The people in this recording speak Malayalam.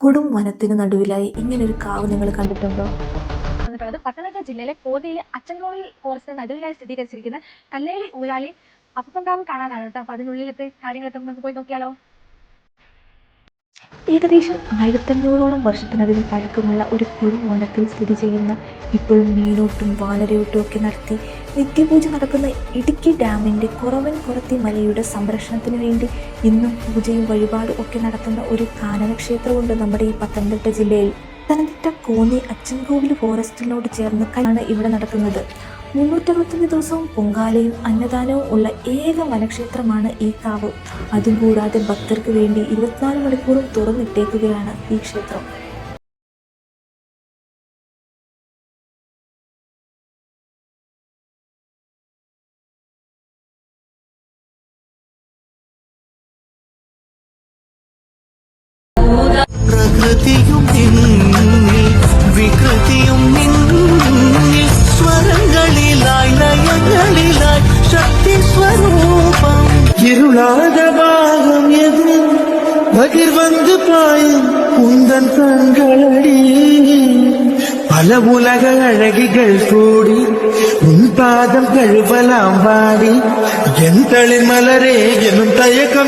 കൊടും വനത്തിന് നടുവിലായി ഇങ്ങനൊരു കാവ് നിങ്ങൾ കണ്ടിട്ടുണ്ടോ? അത് പത്തനംതിട്ട ജില്ലയിലെ കോതിയിലെ അച്ചൻകോവിൽ ഫോറസ്റ്റിന് നടുവിലായി സ്ഥിരീകരിച്ചിരിക്കുന്ന കല്ലേലി ഊരാളി അപ്പം കാണാനാണ് കേട്ടോ. അപ്പൊ അതിനുള്ളിലത്തെ കാര്യങ്ങളൊക്കെ നമുക്ക് പോയി നോക്കിയാലോ? ഏകദേശം ആയിരത്തഞ്ഞൂറോളം വർഷത്തിനധികം പഴക്കമുള്ള ഒരു കൊടും വനത്തിൽ സ്ഥിതി ചെയ്യുന്ന ഇപ്പോഴും മീനോട്ടും വാനരയോട്ടും ഒക്കെ നടത്തി നിത്യപൂജ നടക്കുന്ന ഇടുക്കി ഡാമിന്റെ കുറവൻ കുറത്തി മലയുടെ സംരക്ഷണത്തിന് വേണ്ടി ഇന്നും പൂജയും വഴിപാടും ഒക്കെ നടത്തുന്ന ഒരു കാനനക്ഷേത്രമുണ്ട് നമ്മുടെ ഈ പത്തനംതിട്ട ജില്ലയിൽ. പത്തനംതിട്ട കോന്നി അച്ചൻകോവിൽ ഫോറസ്റ്റിനോട് ചേർന്ന് കാണാണ് ഇവിടെ നടക്കുന്നത്. മുന്നൂറ്ററുപത്തഞ്ച് ദിവസവും പൊങ്കാലയും അന്നദാനവും ഉള്ള ഏക വനക്ഷേത്രമാണ് ഈ കാവ്. അതും കൂടാതെ ഭക്തർക്ക് വേണ്ടി ഇരുപത്തിനാല് മണിക്കൂറും തുറന്നിട്ടേക്കുകയാണ് ഈ ക്ഷേത്രം. പ്രകൃതിയും பகிர் வந்து பாயும் உந்தன் கண்களடி. பல உலக அழகிகள் கூடி உன் பாதம் கழுவலாம் வாடி. என் தளிர் மலரே எனும் தயக்கம்